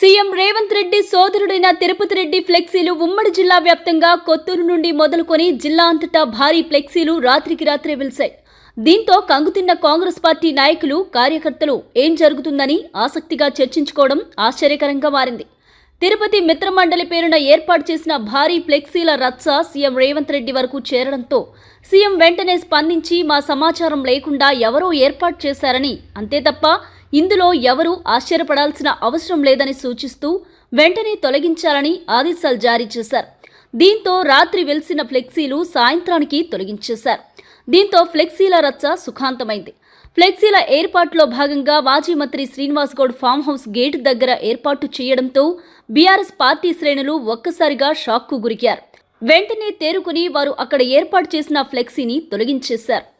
CM Revanth Reddy సోదరుడైన తిరుపతి రెడ్డి ఫ్లెక్సీలు ఉమ్మడి జిల్లా వ్యాప్తంగా కొత్తూరు నుండి మొదలుకొని జిల్లా అంతటా భారీ ఫ్లెక్సీలు రాత్రికి రాత్రే వెలిశాయి. దీంతో కంగుతిన్న కాంగ్రెస్ పార్టీ నాయకులు కార్యకర్తలు ఏం జరుగుతుందని ఆసక్తిగా చర్చించుకోవడం ఆశ్చర్యకరంగా మారింది. తిరుపతి మిత్రమండలి పేరున ఏర్పాటు చేసిన భారీ ఫ్లెక్సీల రచ్చ సీఎం రేవంత్ రెడ్డి వరకు చేరడంతో సీఎం వెంటనే స్పందించి మా సమాచారం లేకుండా ఎవరో ఏర్పాటు చేశారని అంతే తప్ప ఇందులో ఎవరూ ఆశ్చర్యపడాల్సిన అవసరం లేదని సూచిస్తూ వెంటనే తొలగించాలని ఆదేశాలు జారీ చేశారు. దీంతో రాత్రి వెలిసిన ఫ్లెక్సీలు సాయంత్రానికి తొలగించేశారు. దీంతో ఫ్లెక్సీల రచ్చ సుఖాంతమైంది. ఫ్లెక్సీల ఏర్పాటులో భాగంగా మాజీ మంత్రి Srinivas Goud farm house gate దగ్గర ఏర్పాటు చేయడంతో బీఆర్ఎస్ పార్టీ శ్రేణులు ఒక్కసారిగా షాక్కు గురికారు. వెంటనే తేరుకుని వారు అక్కడ ఏర్పాటు చేసిన ఫ్లెక్సీని తొలగించేశారు.